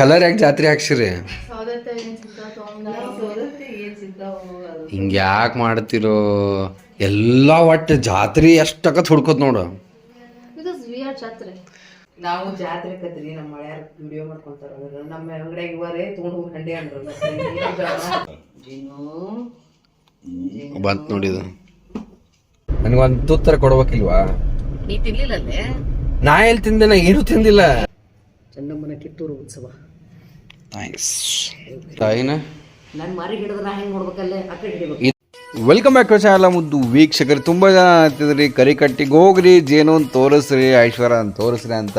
Colour ಯಾಕೆ ಜಾತ್ರೆ ಹಾಕ್ಸಿರಿ? ಹಿಂಗೆ ಯಾಕೆ ಮಾಡ್ತಿರೋ? ಎಲ್ಲ ಒಟ್ಟು ಜಾತ್ರೆ ಎಷ್ಟಕತ್ ಹುಡ್ಕೋತ್ ನೋಡು. ನಾವು ಜಾತ್ರೆ ಕತ್ರಿ ನಮ್ಮ ಮಳೆಯಾರ ವಿಡಿಯೋ ಮಾಡ್ಕೊಂತಾರ ನಮ್ಮ ಅಂಗಡಿ ಇವರೇ ತೊಗೊಂಡು ಹೋಗಿ ಹಂಡಿ ಅಂದ್ರು. ಜೀನು. ಬಂತು ನೋಡಿದು ನನಗೊಂದು ತುತ್ತರ ಕೊಡ್ಬೇಕಿಲ್ವಾ? ನೀ ತಿನ್ಲಿಲ್ಲ ನಾ ಎಲ್ಲಿ ತಿಂದೆ ನಾ ಏನೂ ತಿಂದಿಲ್ಲ. ಚೆನ್ನಮ್ಮನ ಕಿತ್ತೂರು ಉತ್ಸವ. ತಾಯಿನ ನನ್ ಮಾರಿ ಹಿಡಿದ್ರೆ ನಾ ಹೆಂಗ್ ನೋಡ್ಬೇಕಲ್ಲೇ ಆ ಕಡೆ ಹಿಡಿಬೇಕು. ವೆಲ್ಕಮ್ ಬ್ಯಾಕ್ ಟು ಚಾನಲ್ ಮುದ್ದು ವೀಕ್ಷಕರು. ತುಂಬಾ ಜನ ಅಂತಿದ್ರಿ ಕರಿ ಕಟ್ಟಿಗೆ ಹೋಗ್ರಿ. ಜೇನು ತೋರಿಸ್ರಿ ಐಶ್ವರ್ಯ ಅಂತ ತೋರಿಸ್ರಿ ಅಂತ.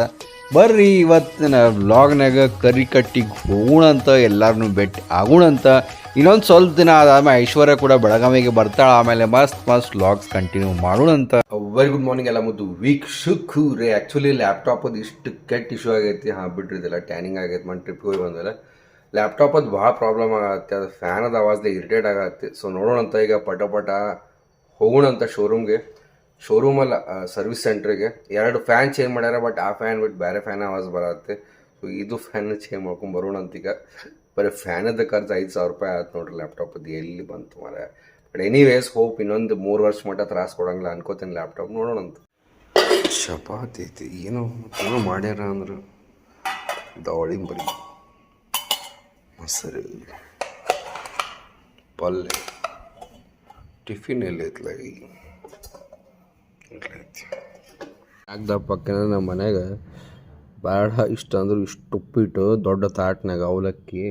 ಬರ್ರಿ ಇವತ್ತಿನ ವ್ಲಾಗ್ನಾಗ ಕರಿ ಕಟ್ಟಿಗೆ ಹೋಗೋಣ ಅಂತ ಎಲ್ಲರನ್ನೂ ಭೇಟಿ ಆಗೋಣ ಅಂತ. ಇನ್ನೊಂದು ಸ್ವಲ್ಪ ದಿನ ಆದಮೇಲೆ ಐಶ್ವರ್ಯ ಕೂಡ ಬೆಳಗಾವಿಗೆ ಬರ್ತಾಳೆ. ಆಮೇಲೆ ಮಸ್ತ್ ಮಸ್ತ್ ವ್ಲಾಗ್ಸ್ ಕಂಟಿನ್ಯೂ ಮಾಡೋಣ ಅಂತ. ವೆರಿ ಗುಡ್ ಮಾರ್ನಿಂಗ್ ಎಲ್ಲ ಮುದ್ದು ವೀಕ್ಷಕರು. ಆ್ಯಕ್ಚುಲಿ ಲ್ಯಾಪ್ಟಾಪ್ ಅದು ಇಷ್ಟು ಕೆಟ್ಟ ಇಶ್ಯೂ ಆಗೈತಿ. ಹಾಂ ಬಿಡ್ರಿ ಇದೆಲ್ಲ ಟ್ಯಾನಿಂಗ್ ಆಗೈತೆ ಮನ್ ಟ್ರಿಪ್ಗೆ ಹೋಗಿ ಬಂದಲ್ಲ ಲ್ಯಾಪ್ಟಾಪ್ ಅದು ಭಾಳ ಪ್ರಾಬ್ಲಮ್ ಆಗತ್ತೆ, ಅದು ಫ್ಯಾನದ ಆವಾಜ್ದೆ ಇರಿಟೇಟ್ ಆಗತ್ತೆ. ಸೊ ನೋಡೋಣ ಅಂತ ಈಗ ಪಟ ಪಟ ಹೋಗೋಣ ಅಂತ ಶೋರೂಮ್ಗೆ ಶೋರೂಮಲ್ಲ ಸರ್ವಿಸ್ ಸೆಂಟ್ರಿಗೆ ಎರಡು ಫ್ಯಾನ್ ಚೇಂಜ್ ಮಾಡ್ಯಾರ ಬಟ್ ಆ ಫ್ಯಾನ್ ಬಿಟ್ಟು ಬೇರೆ ಫ್ಯಾನ್ ಆವಾಜ್ ಬರತ್ತೆ. ಸೊ ಇದು ಫ್ಯಾನ್ ಚೇಂಜ್ ಮಾಡ್ಕೊಂಡು ಬರೋಣ ಅಂತ ಈಗ. ಬರೀ ಫ್ಯಾನದ ಖರ್ಚು ಐದು ಸಾವಿರ ರೂಪಾಯಿ ಆಯ್ತು ನೋಡ್ರಿ ಲ್ಯಾಪ್ಟಾಪ್ ಅದು ಎಲ್ಲಿ ಬಂತು ಮರ ಬಟ್ ಎನಿವೇಸ್ ಹೋಪ್ ಇನ್ನೊಂದು ಮೂರು ವರ್ಷ ಮಟ್ಟ ತ್ರಾಸ ಕೊಡಂಗಿಲ್ಲ ಅನ್ಕೋತೀನಿ ಲ್ಯಾಪ್ಟಾಪ್ ನೋಡೋಣ ಅಂತ ಐತಿ, ಏನೋ ಮಾಡ್ಯಾರ ಅಂದ್ರೆ. ದವಳಿಂಬರಿ ಮೊಸರು ಪಲ್ಯ ಟಿಫಿನ್ ಎಲ್ಲಿ ಐತ್ಲ ಈಗ ಯಾಕ್ದ ಪಕ್ಕನ ನಮ್ಮ ಮನೆಯಾಗ ಬೇಡ ಇಷ್ಟ ಅಂದ್ರೆ ಇಷ್ಟು ಉಪ್ಪಿಟ್ಟು, ದೊಡ್ಡ ತಾಟ್ನಾಗ ಅವಲಕ್ಕಿ,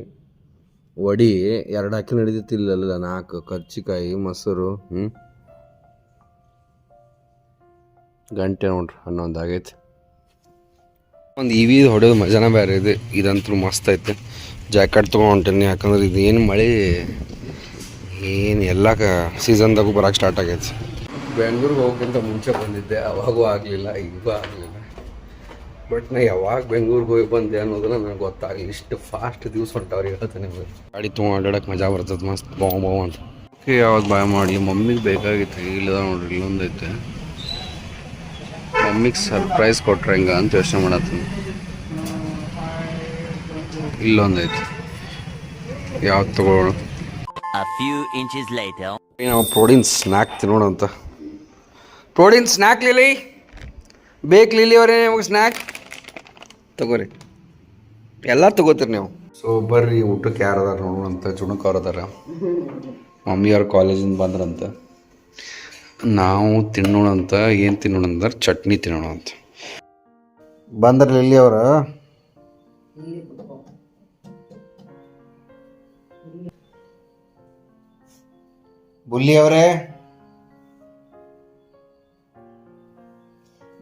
ವಡಿ, ಎರಡು ಹಾಕಿ ನಡೀತಿಲ್ಲಲ್ಲ ನಾಲ್ಕು ಕರ್ಚಿಕಾಯಿ, ಮೊಸರು ಹ್ಞೂ ಗಂಟೆ ನೋಡ್ರಿ, ಹನ್ನೊಂದು ಆಗೈತೆ. ಒಂದು ಇವಿ ಹೊಡೆದು ಮಜಾನ ಬೇರೆ ಇದೆ, ಇದಂತೂ ಮಸ್ತ್ ಐತೆ. ಜಾಕೆಟ್ ತೊಗೊಂಡು ಹೊಂಟೇನಿ ಯಾಕಂದ್ರೆ ಇದೇನು ಏನು ಮಳೆ ಏನು ಎಲ್ಲ ಕ ಸೀಸನ್ದಾಗೂ ಬರೋಕೆ ಸ್ಟಾರ್ಟ್ ಆಗೈತೆ. ಬೆಂಗ್ಳೂರಿಗೆ ಹೋಗೋಕ್ಕಿಂತ ಮುಂಚೆ ಬಂದಿದ್ದೆ ಅವಾಗೂ ಆಗಲಿಲ್ಲ ಈಗೂ ಆಗಲಿಲ್ಲ. ಬಟ್ ನಾ ಯಾವಾಗ ಬೆಂಗ್ಳೂರಿಗೆ ಹೋಗಿ ಬಂದೆ ಅನ್ನೋದನ್ನ ನನಗೆ ಗೊತ್ತಾಗಲಿ ಇಷ್ಟು ಫಾಸ್ಟ್ ದಿವ್ಸ ಹೊಂಟವ್ರು ಹೇಳ್ತೇನೆ ನಿಮಗೆ. ಗಾಡಿ ತೊಗೊಂಡು ಅಡ್ಡಾಡಕ್ಕೆ ಮಜಾ ಬರ್ತದೆ ಮಸ್ತ್ ಬಾವ್ ಬಾವ್ ಅಂತ. ಓಕೆ ಯಾವಾಗ ಬಾಯ್ ಮಾಡಲಿ? ಮಮ್ಮಿಗೆ ಬೇಕಾಗಿತ್ತು ಇಲ್ಲದ ನೋಡ್ರಿ ಇಲ್ಲೊಂದೈತೆ. ಮಮ್ಮಿಗೆ ಸರ್ಪ್ರೈಸ್ ಕೊಟ್ರೆ ಹೆಂಗೆ ಅಂತ ಯೋಚನೆ ಮಾಡತ್ತೀನಿ. ಇಲ್ಲೊಂದೈತಿ ಯಾವ್ದು ತಗೊಳ್ಳೋಣ A few inches later. ನಾವು ಪ್ರೋಟೀನ್ ಸ್ನ್ಯಾಕ್ ತಿನ್ನೋಣ ಅಂತ. ಪ್ರೋಟೀನ್ ಸ್ನ್ಯಾಕ್ ಲಿಲಿ ಬೇಕು ಲಿಲಿ ಅವರೇ ನಿಮಗೆ ಸ್ನ್ಯಾಕ್? ತಗೋರಿ. ಎಲ್ಲ ತಗೋತೀರಿ ನೀವು. ಸೊ ಬರ್ರಿ ಊಟಕ್ಕೆ ಯಾರು ಅದಾರ ನೋಡೋಣ ಅಂತ. ಚುಣಕ್ ಅವ್ರು ಅದಾರ. ಮಮ್ಮಿಯವ್ರ ಕಾಲೇಜಿಂದ ಬಂದ್ರಂತ. ನಾವು ತಿನ್ನೋಣ ಅಂತ ಏನು ತಿನ್ನೋಣ ಅಂದ್ರೆ ಚಟ್ನಿ ತಿನ್ನೋಣ ಅಂತ. ಬಂದ್ರಲ್ಲಿ ಅವರ? ಬುಲ್ಲಿ ಅವರೇ.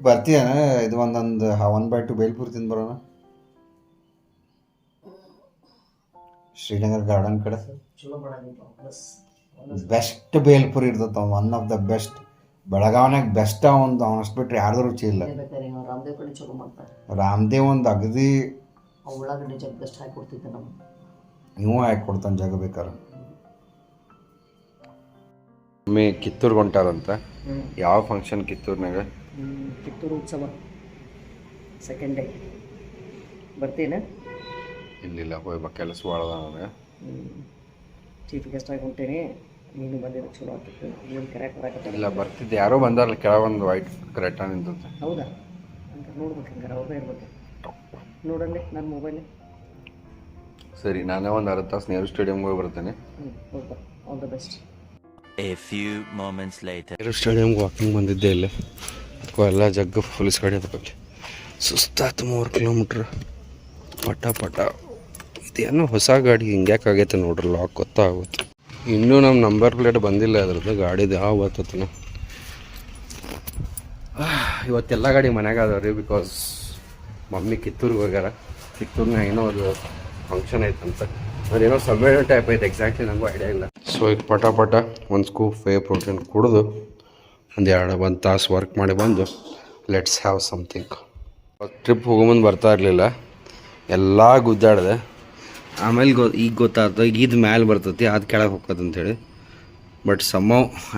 ಬರ್ತೀಯ? ಇದು ಒಂದೊಂದು ಒನ್ ಬೈ ಟು ಬೇಲ್ಪುರ್ ತಿಂದು ಬರೋಣ. ಶ್ರೀನಗರ್ ಗಾರ್ಡನ್ ಕಡೆ. ಬೆಸ್ಟ್ ಬೇಲ್ಪುರ್ ಇರ್ತದ ಒನ್ ಆಫ್ ದ ಬೆಸ್ಟ್ ಬೆಳಗಾವ್ನಾಗ ಬೆಸ್ಟ್ ಒಂದು ಅವನಷ್ಟು ಬಿಟ್ಟರೆ ಯಾರ್ದು ರುಚಿ ಇಲ್ಲ. ಬೇಕಾದ್ರೆ ರಾಮದೇವ್ ಒಂದು ಅಗದಿ ಉಳ್ಳಾಗಡ್ಡಿ ಜಗ್ ಬೆಸ್ಟ್ ಹಾಕಿ ಕೊಡ್ತಿದ್ದೆ ನಮ್ಮ ನೀವು ಹಾಕಿ ಕೊಡ್ತಾನೆ ಜಾಗ ಬೇಕಾರೆ ಒಮ್ಮೆ ಕಿತ್ತೂರ್ಗೆ ಹೊಂಟಾರಂತ. ಯಾವ ಫಂಕ್ಷನ್ ಕಿತ್ತೂರ್ನಾಗ? ಕಿತ್ತೂರು ಉತ್ಸವ. ಸೆಕೆಂಡ್ ಡೇ ಬರ್ತೀನ? ಇಲ್ಲಿಲ್ಲ ಹೋಗ್ಬೇಕು ಕೆಲಸ ಭಾಳ ಅದ ನನಗೆ. ಚೀಫ್ ಗೆಸ್ಟ್ ಆಗಿ ಹೊಂಟೇನಿ. ನೀನು ಬಂದಿದ್ದು ಚಲೋ ಆಗ್ತಿತ್ತು. ನೀನು ಕರೆಕ್ಟ್ ಬರಾಕತ್ತ. ಇಲ್ಲ ಬರ್ತಿದ್ದೆ. ಯಾರೋ ಬಂದಾರಲ್ಲ ಕೆಳಗೊಂದು ವೈಟ್ ಕರೆಕ್ಟ್ ನಿಂತಂತೆ. ಹೌದಾ? ಅಂತ ನೋಡ್ಬೇಕು ಹಂಗಾರೆ ಅವ್ರದ್ದೇ ಇರ್ಬೇಕು. ನೋಡಲ್ಲಿ ನನ್ನ ಮೊಬೈಲ್ ಸರಿ ನಾನೇ ಒಂದು ಅರ್ಧ ತಾಸು ನೆಹರು ಸ್ಟೇಡಿಯಮ್ಗೆ ಹೋಗಿ ಬರ್ತೇನೆ. ಹ್ಞೂ okay all the best A few moments later. Stadium walking ಬಂದಿದ್ದೆ ಇಲ್ಲಿ. ಅಕ್ಕೋ ಎಲ್ಲ ಜಗ್ಗ ಪೊಲೀಸ್ ಗಾಡಿ ಅದಕ್ಕೆ ಸುಸ್ತಾತು ಮೂರು ಕಿಲೋಮೀಟ್ರ್ ಪಟ ಪಟ ಇದೇನೋ ಹೊಸ ಗಾಡಿ ಹಿಂಗ್ಯಾಕೆ ಆಗೈತೆ ನೋಡ್ರಿ ಲಾಕ್ ಗೊತ್ತಾಗುತ್ತೆ ಇನ್ನೂ ನಮ್ಮ ನಂಬರ್ ಪ್ಲೇಟ್ ಬಂದಿಲ್ಲ ಅದ್ರದ್ದು ಗಾಡಿದು ಯಾವ ಬರ್ತತನ ಇವತ್ತೆಲ್ಲ ಗಾಡಿ ಮನ್ಯಾಗ ರೀ ಬಿಕಾಸ್ ಮಮ್ಮಿ ಕಿತ್ತೂರಿಗೆ ಹೋಗ್ಯಾರ. ಕಿತ್ತೂರ್ನಾಗ ಏನೋ ಅದು ಫಂಕ್ಷನ್ ಐತಂತ. ಅದೇನೋ ಸಮ್ಮೇಳನ ಟೈಪ್ ಐತೆ ಎಕ್ಸಾಕ್ಟ್ಲಿ ನನಗೂ ಐಡಿಯಾ ಇಲ್ಲ. ಸೊ ಈಗ ಪಟ ಪಟ ಒಂದು ಸ್ಕೂಪ್ ಫೇ ಪ್ರೋಟೀನ್ ಕುಡಿದು ಒಂದು ಎರಡು ಒಂದು ತಾಸು ವರ್ಕ್ ಮಾಡಿ ಬಂದು ಲೆಟ್ಸ್ ಹ್ಯಾವ್ ಸಮಥಿಂಗ್ ಟ್ರಿಪ್ ಹೋಗೊಂಬಂದು ಬರ್ತಾ ಇರಲಿಲ್ಲ. ಎಲ್ಲ ಗುದ್ದಾಡಿದೆ. ಆಮೇಲೆ ಗೊ, ಈಗ ಗೊತ್ತಾಗ್ತದೆ ಈಗ ಇದು ಮ್ಯಾಲೆ ಬರ್ತೈತಿ, ಅದು ಕೆಳಗೆ ಹೋಗ್ತದೆ ಅಂತೇಳಿ. But some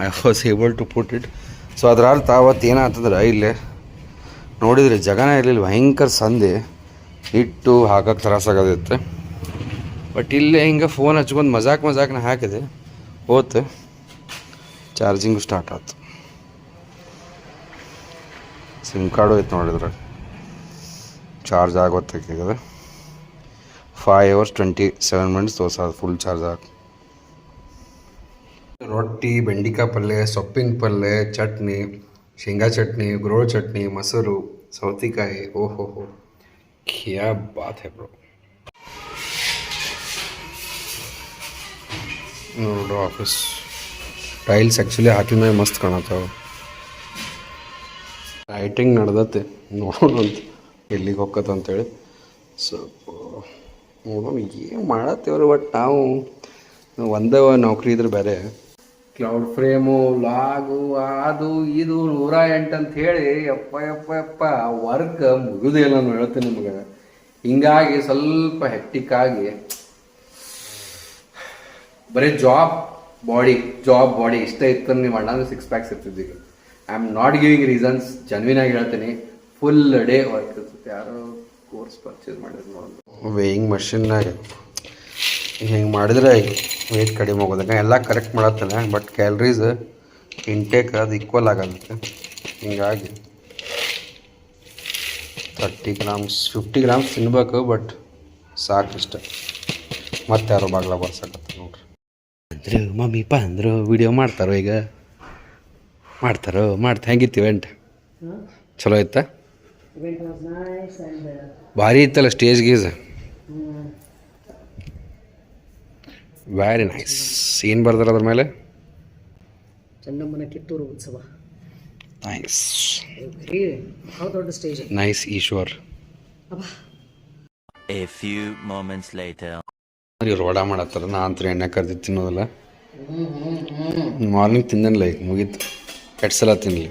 I was able to put it so ಅದ್ರ ಅರ್ಥ ಅವತ್ತು ಏನಾಗ್ತದ್ರೆ ಇಲ್ಲೇ ನೋಡಿದರೆ ಜಗನ ಇರಲಿಲ್ಲ, ಭಯಂಕರ ಸಂದೆ. ಇಟ್ಟು ಹಾಕಕ್ಕೆ ತ್ರಾಸಾಗದೈತೆ ಬಟ್ ಇಲ್ಲೇ ಹಿಂಗೆ ಫೋನ್ ಹಚ್ಕೊಂಡು ಮಜಾಕ್ ಮಜಾಕ್ನ ಹಾಕಿದೆ. ಹೋತು. ಚಾರ್ಜಿಂಗು ಸ್ಟಾರ್ಟ್ ಆಯ್ತು ಸಿಮ್ ಕಾರ್ಡು ಐತೆ ನೋಡಿದ್ರೆ charge ಆಗೋತ್ತಕ್ಕಾಗದ five hours twenty seven minutes ತೋರ್ಸ ಫುಲ್ ಚಾರ್ಜ್ ಆಗ. ರೊಟ್ಟಿ, ಬೆಂಡಿಕಾಯಿ ಪಲ್ಯ ಸೊಪ್ಪಿನ ಪಲ್ಯ ಚಟ್ನಿ, ಶೇಂಗಾ ಚಟ್ನಿ ಗುರೋಳ್ ಚಟ್ನಿ, ಮೊಸರು, ಸೌತೆಕಾಯಿ. ಓಹೋ. ಕ್ಯಾ ಬಾತ್ ಹೈ ಬ್ರೋ. ನೋಡು ಆಫೀಸ್ ಟೈಲ್ಸ್ ಆ್ಯಕ್ಚುಲಿ ಹಾಕಿದ ಮಸ್ತ್ ಕಾಣತ್ತಾವ. ಲೈಟಿಂಗ್ ನಡ್ದತ್ತೆ ನೋಡೋಣ ಅಂತ. ಎಲ್ಲಿಗೆ ಹೋಗತ್ತೆ ಅಂತೇಳಿ ಸ್ವಲ್ಪ ನೋಡೋಣ ಏನು ಮಾಡತ್ತೇವ್ರಿ ಬಟ್ ನಾವು. ಒಂದೇ ನೌಕರಿ ಇದ್ರೆ ಬೇರೆ. ಕ್ಲೌಡ್ ಫ್ರೇಮು ಲಾಗು ಅದು, ಇದು ನೂರ ಎಂಟು ಅಂತ ಹೇಳಿ, ಯಪ್ಪ ಯಪ್ಪ ಯಪ್ಪ ವರ್ಕ್ ಮುಗಿದೇ ಇಲ್ಲ ನಾನು ಹೇಳ್ತೀನಿ ನಿಮಗೆ. ಹಿಂಗಾಗಿ ಸ್ವಲ್ಪ ಹೆಕ್ಟಿಕ್ ಆಗಿ ಬರೀ ಜಾಬ್ ಬಾಡಿ ಜಾಬ್ ಬಾಡಿ ಇಷ್ಟ ಇತ್ತು ನೀವು ಅಣ್ಣ ಸಿಕ್ಸ್ ಪ್ಯಾಕ್ಸ್ ಇರ್ತಿದ್ವಿ ಈಗ. I am not giving reasons genuine ಆಗಿ ಹೇಳ್ತೀನಿ. ಫುಲ್ ಡೇ ವರ್ಕ್ ಇರ್ತದೆ ಯಾರೋ ಕೋರ್ಸ್ ಪರ್ಚೇಸ್ ಮಾಡಿದ್ರು ವೇಯಿಂಗ್ ಮಷಿನ್ನಾಗ ಹಿಂಗೆ ಮಾಡಿದ್ರೆ ವೇಟ್ ಕಡಿಮೆ ಹೋಗೋದಕ್ಕೆ ಎಲ್ಲ ಕರೆಕ್ಟ್ ಮಾಡತ್ತಲ್ಲ ಬಟ್ ಕ್ಯಾಲ್ರೀಸ್ ಇಂಟೇಕ್ ಅದು ಈಕ್ವಲ್ ಆಗತ್ತೆ. ಹಿಂಗಾಗಿ ತರ್ಟಿ ಗ್ರಾಮ್ಸ್ ಫಿಫ್ಟಿ ಗ್ರಾಮ್ಸ್ ತಿನ್ಬೇಕು ಬಟ್ ಸಾಕು ಇಷ್ಟ. ಮತ್ತೆ ಯಾರೋ ಬಾಗ್ಲ ಬರ್ಸಕತ್ತ ಅಂದ್ರು ಮಮ್ಮಿ ಪಾ ಅಂದರು ವಿಡಿಯೋ ಮಾಡ್ತಾರೋ ಈಗ? ಮಾಡ್ತಾರೋ? ಮಾಡ್ತಾ ಹೆಂಗಿತ್ತು ಇವೆಂಟ್ ಚಲೋ ಇತ್ತ? ಇವೆಂಟ್ ವಾಸ್ ನೈಸ್ ಆ್ಯಂಡ್ ಭಾರಿ ಇತ್ತಲ್ಲ ಸ್ಟೇಜ್ ಗೀಸ್? ವೆರಿ ನೈಸ್ ಏನು ಬರ್ದಾರ ಅದ್ರ ಮೇಲೆ? ಚೆನ್ನಮ್ಮನ ಕಿತ್ತೂರು ಉತ್ಸವ. ನೈಸ್ ದೊಡ್ಡ stage nice Eshwar. A few moments later. ಇವ್ರು ವಡ ಮಾಡತ್ತಾರ, ನಾ ಅಂತ ಎಣ್ಣೆ ಕರ್ದಿ ತಿನ್ನೋದಿಲ್ಲ. ಮಾರ್ನಿಂಗ್ ತಿಂದನಿಲ್ಲ ಈಗ, ಮುಗೀತು. ಕೆಟ್ಟ ಸಲ ತಿನ್ನಲಿ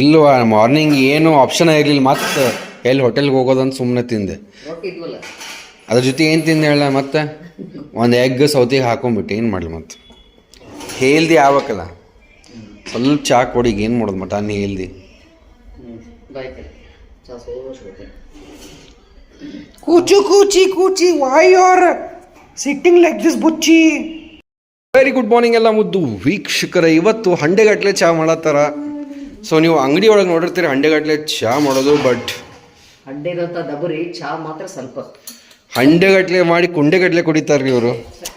ಇಲ್ವಾ ಮಾರ್ನಿಂಗ್ ಏನು ಆಪ್ಷನ್ ಇರಲಿಲ್ಲ, ಮತ್ತೆ ಎಲ್ಲಿ ಹೋಟೆಲ್ಗೆ ಹೋಗೋದಂತ ಸುಮ್ಮನೆ ತಿಂದೆ. ಅದ್ರ ಜೊತೆ ಏನು ತಿಂದೆ ಹೇಳ ಮತ್ತೆ? ಒಂದು ಎಗ್ ಸೌತಿಗೆ ಹಾಕೊಂಡ್ಬಿಟ್ಟು ಏನು ಮಾಡಲಿ ಮತ್ತೆ? ಹೇಳ್ದಿ ಆಗ್ಬೇಕಲ್ಲ. ಸ್ವಲ್ಪ ಚಾ ಕೊಡಿ ಏನು ಮಾಡೋದು ಮಟನ್ ಹೇಲ್ದಿ ಬಾಯ್ ಕಡೆ ಚಾ ಸೋಸ್ ಕೊಡ್ತೀನಿ ಕೂಚು ಕೂಚಿ ಕೂಚಿ why are sitting like this ಬುಚ್ಚಿ. Very good morning ಎಲ್ಲ ಮುದ್ದು. ವೀಕ್ಷಕರ ಇವತ್ತು ಹಂಡೆಗಟ್ಲೆ ಚಹಾ ಮಾಡತ್ತಾರ. ಸೊ ನೀವು ಅಂಗಡಿ ಒಳಗೆ ನೋಡಿರ್ತೀರಿ ಹಂಡೆಗಟ್ಲೆ ಚಹಾ ಮಾಡೋದು ಬಟ್ ಹಂಡೆದಂಥ ದಬರಿ ಚಾ ಮಾತ್ರ ಸ್ವಲ್ಪ. ಹಂಡೆಗಟ್ಲೆ ಮಾಡಿ ಕುಂಡೆಗಟ್ಲೆ ಕುಡಿತಾರ್ರಿ ಇವರು.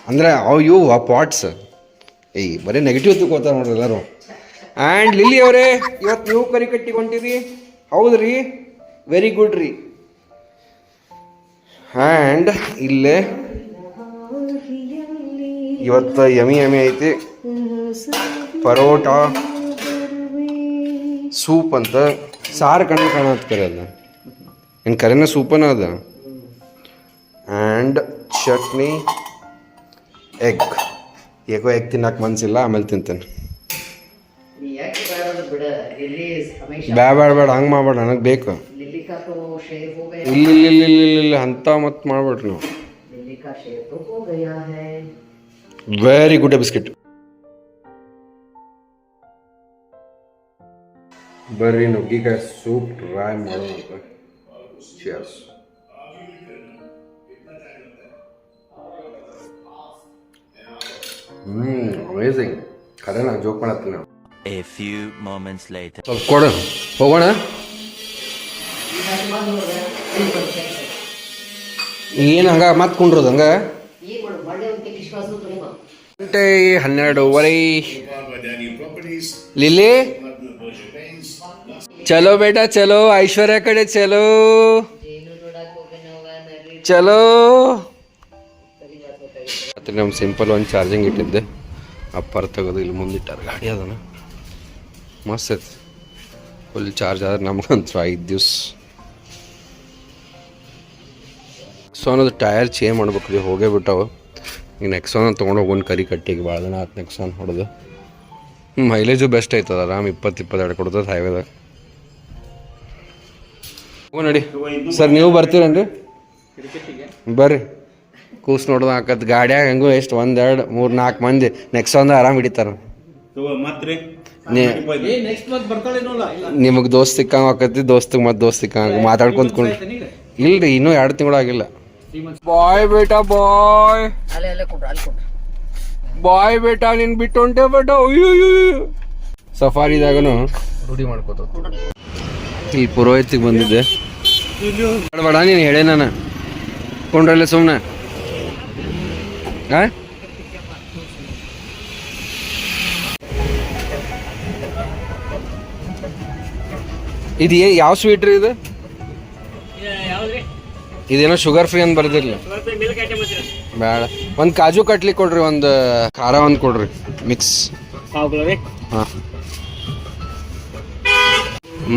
ಅಂದ್ರೆ ಅವು ಇವು ಆ ಪಾಟ್ಸ್ ಏಯ್ ಬರೀ ನೆಗೆಟಿವ್ ತಿಳ್ಕೊತಾರೆ ನೋಡ್ರಿ ಎಲ್ಲರೂ. ಆ್ಯಂಡ್ ಲಿಲ್ಲಿ ಅವರೇ ಇವತ್ತು ನೀವು ಕರಿ ಕಟ್ಟಿಕೊಂಡಿರಿ ಹೌದ್ರಿ? ವೆರಿ ಗುಡ್ ರೀ. ಆ್ಯಂಡ್ ಇಲ್ಲೇ. ಇವತ್ತು ಯಮಿ ಯಮಿ ಐತಿ. ಪರೋಟ ಸೂಪ್ ಅಂತ. ಸಾರು ಕಣ್ಣು ಕಾಣತ್ ಕರೆ ಅದ ಏನು ಕರೆನ ಸೂಪನ ಅದ. ಆ್ಯಂಡ್ ಚಟ್ನಿ ಎಗ್ ಏಕೋ ಎಗ್ ತಿನ್ನಕ್ಕೆ ಮನಸ್ಸಿಲ್ಲ ಆಮೇಲೆ ತಿಂತೇನೆ. ಬೇಡ ಬೇಡ ಬೇಡ ಹಂಗೆ ಮಾಡಬೇಡ ನನಗೆ ಬೇಕು. का तो शेर हो गया ಇಲ್ಲ ಇಲ್ಲ ಇಲ್ಲ ಇಲ್ಲ ಇಲ್ಲ ಅಂಥ ಮತ್ತೆ ಮಾಡ್ಬೇಡ್ರಿ ನೀವು लिल्ली का शेर तो हो गया है ವೆರಿ ಗುಡ್ ಬಿಸ್ಕೆಟ್ ಬರ್ರಿ ನುಗ್ಗಿಕಾಯಿ ಸೂಪ್ ಟ್ರೈ ಮಾಡೋಣ ಚಿಯರ್ಸ್ ಹ್ಮ್ ಅಮೇಝಿಂಗ್ ಖರೆ ನಾ ಜೋಕ್ ಮಾಡತ್ತೀನಿ ನಾವು A few moments later. ಸ್ವಲ್ಪ ಕೊಡು ಹೋಗೋಣ ಏನು ಹಂಗ ಮತ್ತೆ ಕುಂಡ್ರದು ಹಂಗ? ಗಂಟೆ ಹನ್ನೆರಡುವರೆ. ಲಿಲಿ ಚಲೋ ಬೇಟ ಚಲೋ. ಐಶ್ವರ್ಯ ಕಡೆ ಚಲೋ. ಚಲೋ. ಮತ್ತೆ ನಮ್ಮ ಸಿಂಪಲ್ ಒಂದು ಚಾರ್ಜಿಂಗ್ ಇಟ್ಟಿದ್ದೆ. ಅಪ್ಪರ್ ತೆಗೆದು ಇಲ್ಲಿ ಮುಂದಿಟ್ಟಾರ ಗಾಡಿ ಅದನ್ನ ಮಸ್ತ್ ಐತಿ. ಫುಲ್ ಚಾರ್ಜ್ ಆದ್ರೆ ನಮ್ಗಂತೂ ಐದು ದಿವ್ಸ. ನೆಕ್ಸಾನದು ಟಯರ್ ಚೇಂಜ್ ಮಾಡ್ಬೇಕು ರೀ ಹೋಗೇ ಬಿಟ್ಟವು. ಈಗ ನೆಕ್ಸಾನ ತೊಗೊಂಡು ಹೋಗೋಣ ಕರಿ ಕಟ್ಟಿಗೆ ಭಾಳ ದಿನ ಆತು ನೆಕ್ಸಾನ್ ಹೊಡೆದು. ಮೈಲೇಜು ಬೆಸ್ಟ್ ಆಯ್ತದ ಆರಾಮ್ ಇಪ್ಪತ್ತು ಇಪ್ಪತ್ತೆರಡು ಕೊಡ್ತದೆ ಹೈವೇದಾಗ ಹೋಗೋ ನಡಿ. ಸರ್ ನೀವು ಬರ್ತೀರೇನ್ರಿ? ಬರ್ರಿ. ಕೂಸ್ ನೋಡ್ದ ಹಾಕತ್ ಗಾಡ್ಯಾಗ ಹೆಂಗು ಎಷ್ಟು ಒಂದೆರಡು ಮೂರು ನಾಲ್ಕು ಮಂದಿ ನೆಕ್ಸ್ಟ್ ಒಂದು ಆರಾಮ್ ಹಿಡಿತಾರ. ನಿಮಗೆ ದೋಸ್ತ್ ಹಾಕತಿ ದೋಸ್ತಿಗೆ ಮತ್ತೆ ದೋಸ್ತಿಕ್ಕ ಮಾತಾಡ್ಕೊಂತ ಕುಂಡ್ರಿ ಇಲ್ರಿ ಇನ್ನೂ ಎರಡು ತಿಂಗಳು ಆಗಿಲ್ಲ. ಬಾಯ್ ಬೇಟಾ ಬಾಯ್. ಅಲ್ಲೇ ಅಲ್ಲೇ ಕೊಡ್ರಿ ಅಲ್ಲಿ ಕೊಡ್ರಿ ಬಾಯ್ ಬೇಟಾ ನಿನ್ ಬಿಟ್ಟು ಹೊಂಟೆ ಬೇಟ. ಸಫಾರಿದಾಗನು ರೂಢಿ ಮಾಡ್ಕೋತ ಇಲ್ಲಿ ಪುರೋಹಿತಿಗೆ ಬಂದಿದ್ದೆ ಬೇಡ ನೀನು ಹೇಳೇ ನಾನು ಕೊಂಡ್ರಲ್ಲ ಸುಮ್ಮನೆ ಹಾಂ ಇದು ಯಾವ ಸ್ವೀಟ್ ರೀ ಇದು ಇದೇನೋ ಶುಗರ್ ಫ್ರೀ ಅಂತ ಬರ್ದಿರ್ಲಿ. ಬೇಡ. ಒಂದು ಕಾಜು ಕಟ್ಲಿ ಕೊಡ್ರಿ ಒಂದು ಖಾರ ಒಂದು ಕೊಡ್ರಿ ಮಿಕ್ಸ್ ಹಾಂ.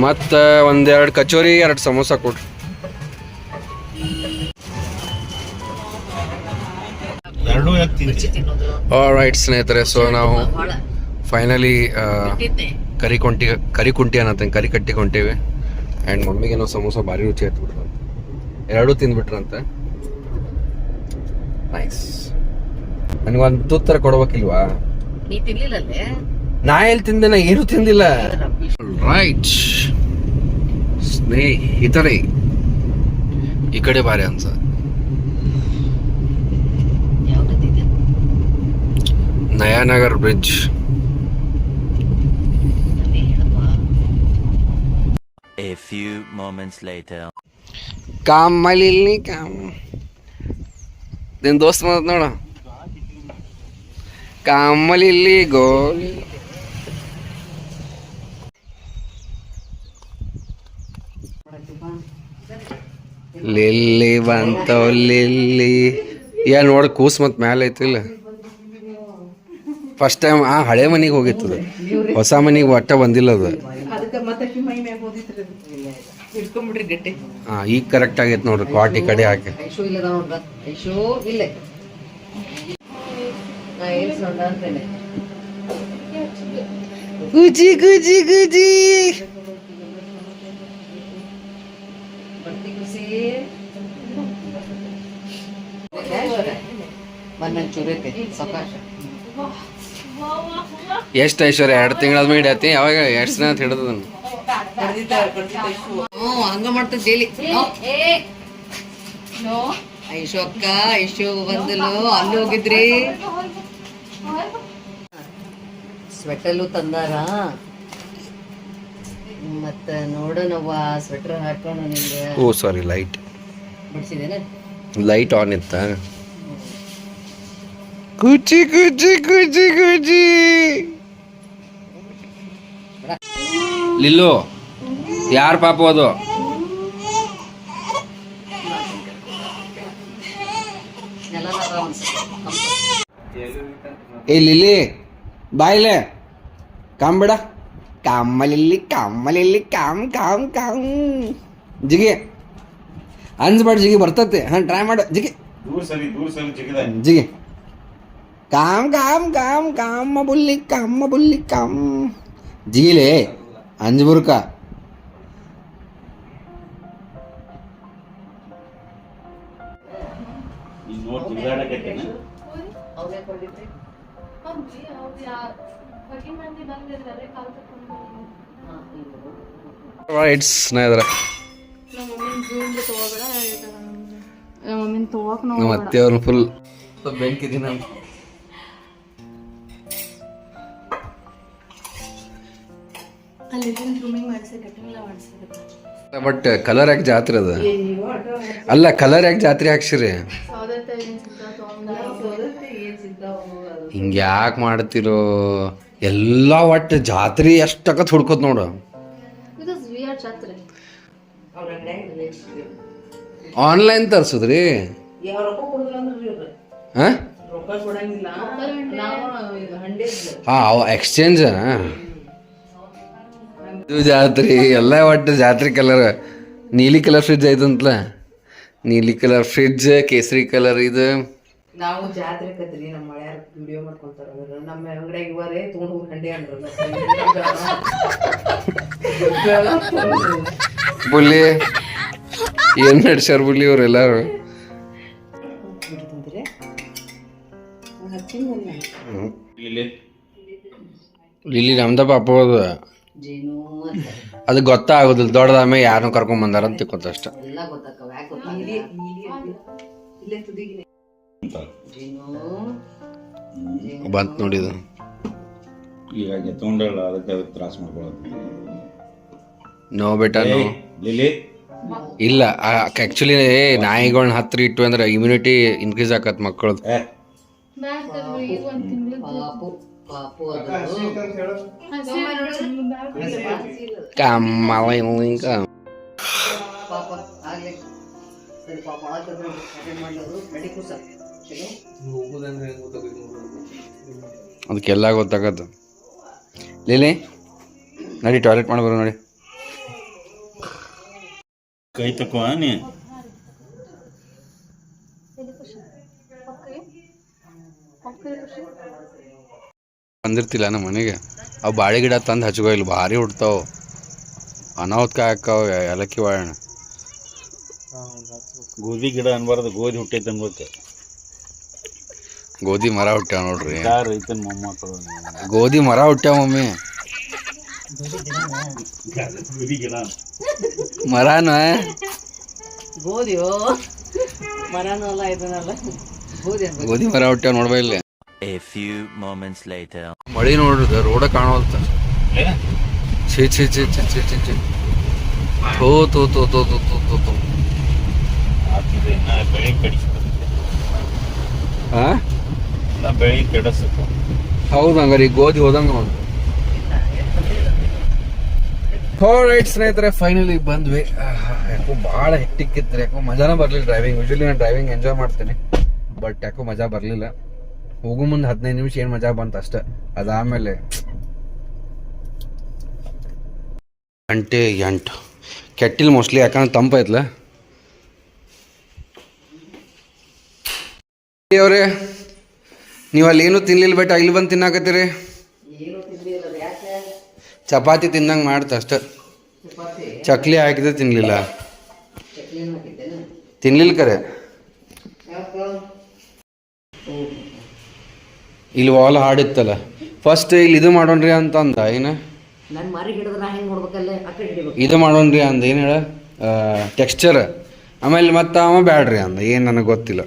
ಮತ್ತು ಒಂದೆರಡು ಕಚೋರಿ ಎರಡು ಸಮೋಸ ಕೊಡ್ರಿ. ರೈಟ್ ಸ್ನೇಹಿತರೆ ಸೊ ನಾವು ಫೈನಲಿ ಕರಿಕೊಂಟಿ ಕರಿಕುಂಟಿ ಅನ್ನತ್ತೇನೆ ಕರಿ ಕಟ್ಟಿ ಕೊಂಟೀವಿ. ಆ್ಯಂಡ್ ಮಮ್ಮಿಗೆ ನಾವು ಸಮೋಸ ಭಾರಿ ರುಚಿ ಆಯ್ತು ಬಿಡ್ರಂತೆ ಎರಡೂ ತಿಂದ್ಬಿಟ್ರಂತೆ. ನೈಸ್ ನನಗೊಂದು ತುತ್ತರ ಕೊಡ್ಬೇಕಿಲ್ವಾ? ನೀ ತಿನ್ಲಿಲ್ಲಲ್ಲೇ ನಾ ಎಲ್ಲಿ ತಿಂದೆ ನಾ ಏನೂ ತಿಂದಿಲ್ಲ. ರೈಟ್ ಸ್ನೇಹಿತರೆ ಈ ಕಡೆ ಬಾರಿ ಅನ್ಸ ಯಾವ್ದಿದೆ Nayanagar bridge A few moments later. Come Lily come. ನಿನ್ ದೋಸ್ತ್ ಬಂದತ್ ನೋಡ. ಕಾಮಲಿಲ್ಲಿ ಗೋಲಿ. ಲಿಲ್ಲಿ ಬಂತವ್ ಲಿಲ್ಲಿ. ಏನ್ ನೋಡ ಕೂಸ್ ಮತ್ ಮ್ಯಾಲೆ ಐತಿಲ್ಲ ಫಸ್ಟ್ ಟೈಮ್ ಆ ಹಳೆ ಮನಿಗೆ ಹೋಗಿತ್ತದ ಹೊಸ ಮನಿಗೆ ಒಟ್ಟ ಬಂದಿಲ್ಲ ಅದು ಅದಕ್ಕೆ ಮತ್ತೆ ಮೈ ಮ್ಯಾಗ ಹೋದಿತ್ರಿ ಹಿಡ್ಕೊಂಡ್ಬಿಡ್ರಿ ಗಟ್ಟಿ. ಹಾ ಈಗ ಕರೆಕ್ಟ್ ಆಗೈತೆ ನೋಡ್ರಿ ಕ್ವಾಟಿ ಕಡೆ ಹಾಕಿ. ಐಶೋ ಇಲ್ಲದ ನೋಡ್ರ ಐಶೋ ಇಲ್ಲೇ. ಗುಜಿ ಗುಜಿ ಗುಜಿ. ಎಷ್ಟ ಐಶ್ವರ್ಯ ಎರಡು ತಿಂಗಳಾದ್ಮೇಲೆ ಹಿಡಿಯತಿ ಯಾವಾಗ ಎಷ್ಟು ದಿನ ಅಂತ ಹಿಡಿದ ಹ್ಞೂ ಹಂಗ ಮಾಡ್ತದ ಡೈಲಿ ಐಶೋ ಅಕ್ಕ ಐಶೋ ಬಂದಲು. ಅಲ್ಲಿ ಹೋಗಿದ್ರಿ? ಸ್ವೆಟರ್ಲು ತಂದಾರ? ಮತ್ತ ನೋಡೋಣವ್ವ ಸ್ವೆಟರ್ ಹಾಕೋಣ ನಿಂಗೆ. ಓ ಸಾರಿ ಲೈಟ್ ಬಿಡಿಸಿದೇನೆ ಲೈಟ್ ಆನ್ ಇತ್ತ? ಕುಚಿ ಕುಚಿ ಕುಚಿ ಕುಚಿ. ಲಿಲ್ಲು. ಯಾರ ಪಾಪ ಅದು? ಇಲ್ಲಿ ಏ ಲಿಲ್ಲಿ ಬಾಯ್ಲೆ ಕಾಮ್ ಬೇಡ. Come Lily come Lily come come come ಜಿಗಿ. ಅನ್ಸ್ಬೇಡ ಜಿಗಿ ಬರ್ತತೆ. ಹಾಂ ಟ್ರೈ ಮಾಡು ಜಿಗಿ. ಜಿಗಿ. ಕಾಮ್ ಕಾಮ್ ಕಾಮ್ ಕಾಮ ಬುಲ್ಲಿ ಕಾಮ ಬುಲ್ಲಿ ಕಾಮ್. ಜಿಗಿಲೇ ಅಂಜ್ಬುರ್ಕ ರೈಟ್ಸ್ ಸ್ನೇಹಿತರೆ. ನಮ್ಮ ಅತ್ತೆಯವ್ರನ್ನ ಫುಲ್ ಬೆಂಕಿ ದಿನ ಅಲ್ಲಿ ಗ್ರೂಮಿಂಗ್ ಮಾಡಿಸಿ ಕಟಿಂಗ್ ಎಲ್ಲ ಮಾಡಿಸಿ ಬಟ್ ಕಲರ್ ಯಾಕೆ ಜಾತ್ರೆ ಅದ? ಅಲ್ಲ ಕಲರ್ ಯಾಕೆ ಜಾತ್ರೆ ಹಾಕ್ಸಿರಿ? ಹಿಂಗೆ ಯಾಕೆ ಮಾಡ್ತಿರೋ ಎಲ್ಲ ಒಟ್ಟು ಜಾತ್ರೆ ಎಷ್ಟಕತ್ ಹುಡ್ಕೋತ್ ನೋಡು. ಆನ್ಲೈನ್ ತರ್ಸುದ್ರಿ? ಹಾ ಹಾಂ? ರೊಕ್ಕ ಕೊಡಂಗಿಲ್ಲ. ನಾವು ಹಂಡೆ ಹಾಂ ಅವ ಎಕ್ಸ್ಚೇಂಜ್ ಇದು ಜಾತ್ರೆ ಎಲ್ಲ ಒಟ್ಟು ಜಾತ್ರೆ ಕಲರ್ ನೀಲಿ ಕಲರ್ ಫ್ರಿಜ್ ಐತಂತಲ? ನೀಲಿ ಕಲರ್ ಫ್ರಿಜ್ ಕೇಸರಿ ಕಲರ್ ಇದು. ನಾವು ಜಾತ್ರೆ ಕತ್ರಿ ನಮ್ಮ ಮಳೆಯಾರ ವಿಡಿಯೋ ಮಾಡ್ಕೊಂತಾರ. ನಮ್ಮ ಅಂಗಡಿಯಾಗ ಇವರೇ ತೊಗೊಂಡು ಹೋಗಿ ಹಂಡೆ ಅಂದ್ರ. ಬುಲ್ಲಿ ಏನು ನಡ್ಸ್ಯಾರ ಬುಲ್ಲಿ ಅವ್ರೆಲ್ಲಾರು ಇಲ್ಲಿ ಇಲ್ಲಿ ನಮ್ದ ಪಾಪ ಅದು. ಅದು ಗೊತ್ತಾಗೋದಿಲ್ಲ ದೊಡ್ಡದಾದ್ಮೇಲೆ ಯಾರನ್ನ ಕರ್ಕೊಂಡ್ ಬಂದಾರ ಅಂತ ಅಷ್ಟ. ಬಂತ್ ನೋಡಿದ. ಈಗ ತೊಗೊಂಡಲ್ಲ ಅದಕ್ಕೆ ಅದಕ್ಕೆ ತ್ರಾಸ ಮಾಡ್ಕೊಳ್ಳೋದು ನೋ ಬೇಟ ನೋ. ಲಿಲಿ ಇಲ್ಲ ಆಕ್ಚುಲಿ ನಾಯಿಗಳನ್ನ ಹತ್ರ ಇಟ್ಟು ಅಂದ್ರೆ ಇಮ್ಯುನಿಟಿ ಇನ್ಕ್ರೀಸ್ ಆಕತ್ ಮಕ್ಕಳದು. ಏ. ಒಂದ್ ತಿಂಗಳು ಪಾಪು ಅದಕ್ಕೆಲ್ಲ ಗೊತ್ತಾಗತ್ತ. ಲೀಲಿ ನಡಿ ಟಾಯ್ಲೆಟ್ ಮಾಡ್ಬೋದು ನೋಡಿ. ಕೈ ತಕೋ ನೀ ಬಂದಿರ್ತಿಲ್ಲ ನಮ್ಮ ಮನೆಗೆ. ಅವು ಬಾಳೆ ಗಿಡ ತಂದು ಹಚ್ಕೋ ಇಲ್ಲಿ ಭಾರಿ ಹುಡ್ತಾವ ಅನಾಹುತ್ಕ ಹಾಕಾವ ಏಲಕ್ಕಿ ಬಾಳೆಣ್ಣ ಗೋಧಿ ಗಿಡ ಅನ್ಬಾರ್ದು ಗೋಧಿ ಹುಟ್ಟೈತೆ ಅನ್ಬೇಕು. ಗೋಧಿ ಮರ ಹುಟ್ಟ್ಯಾವ ನೋಡ್ರಿ. ಯಾರು ರೈತನ ಮೊಮ್ಮಕ್ಕಳು. ಗೋಧಿ ಮರ ಹುಟ್ಟ್ಯಾವ ಮಮ್ಮಿ. ಮರಾನ? ಗೋಧಿಯೋ? ಮರನೂ ಅಲ್ಲ ಇದನ್ನಲ್ಲ ಗೋಧಿ ಮರ ಹುಟ್ಟ್ಯಾವ ನೋಡ್ಬಾ ಇಲ್ಲಿ. A few moments later. ಮಳಿ ನೋಡ್ರಿ ರೋಡ ಕಾಣವಲ್ತ. ಛೇ ಛೇ ಛೇ ಛೇ ಛೇ ಛೇ ಛೇ. ಥೋ ಥೋ ಥೋ ಥೋ ಥೋ ಥೋ ಥೋ ಥೋ. ಹಾ ನಾ ಬೆಳೆ ಹೌದು ಹಂಗಾರೆ ಈ ಗೋಧಿ ಹೋದಂಗ ನೋಡಿ. ರೈಟ್ ಸ್ನೇಹಿತರೆ ಫೈನಲಿ ಬಂದ್ವಿ. ಯಾಕೋ ಭಾಳ ಹೆಟ್ಟಿಕ್ಕಿತ್ತು ಯಾಕೋ ಮಜಾನ ಬರಲಿಲ್ಲ ಡ್ರೈವಿಂಗ್ ಯೂಶಲಿ ನಾನು ಡ್ರೈವಿಂಗ್ ಎಂಜಾಯ್ ಮಾಡ್ತೀನಿ. ಬಟ್ ಯಾಕೋ ಮಜಾ ಬರಲಿಲ್ಲ. ಹೋಗೋ ಮುಂದೆ ಹದಿನೈದು ನಿಮಿಷ ಏನು ಮಜಾ ಬಂತು ಅಷ್ಟೆ. ಅದಾದಮೇಲೆ ಗಂಟೆ ಎಂಟು. ಕೆಟ್ಟಿಲ್ ಮೋಸ್ಟ್ಲಿ ಯಾಕಂದ್ರೆ ತಂಪೈತ್ಲ ಅವ್ರೆ ನೀವು ಅಲ್ಲಿ ಏನು ತಿನ್ಲಿಲ್ಲ ಬೇಟ ಇಲ್ಲಿ ಬಂದು ತಿನ್ನಾಕತ್ತೀರಿ? ಚಪಾತಿ ತಿಂದಂಗೆ ಮಾಡ್ತ ಅಷ್ಟ. ಚಕ್ಲಿ ಹಾಕಿದ್ರೆ ಹಾಕಿದ್ದೇನೆ? ತಿನ್ಲಿಲ್ಲ ಕರೆ. ಇಲ್ಲಿ ವಾಲ್ ಹಾಡಿತ್ತಲ್ಲ. ಫಸ್ಟ್ ಇಲ್ಲಿ ಇದು ಮಾಡೋಣ್ರಿ ಅಂತ ಅಂದ ಏನ ಇದು ಮಾಡೋಣ್ರಿ ಅಂದ ಏನು ಹೇಳ? ಟೆಕ್ಸ್ಚರ್ ಆಮೇಲೆ ಮತ್ತೆ ಅವ ಬ್ಯಾಡ್ರಿ ಅಂದ ಏನು ನನಗೆ ಗೊತ್ತಿಲ್ಲ.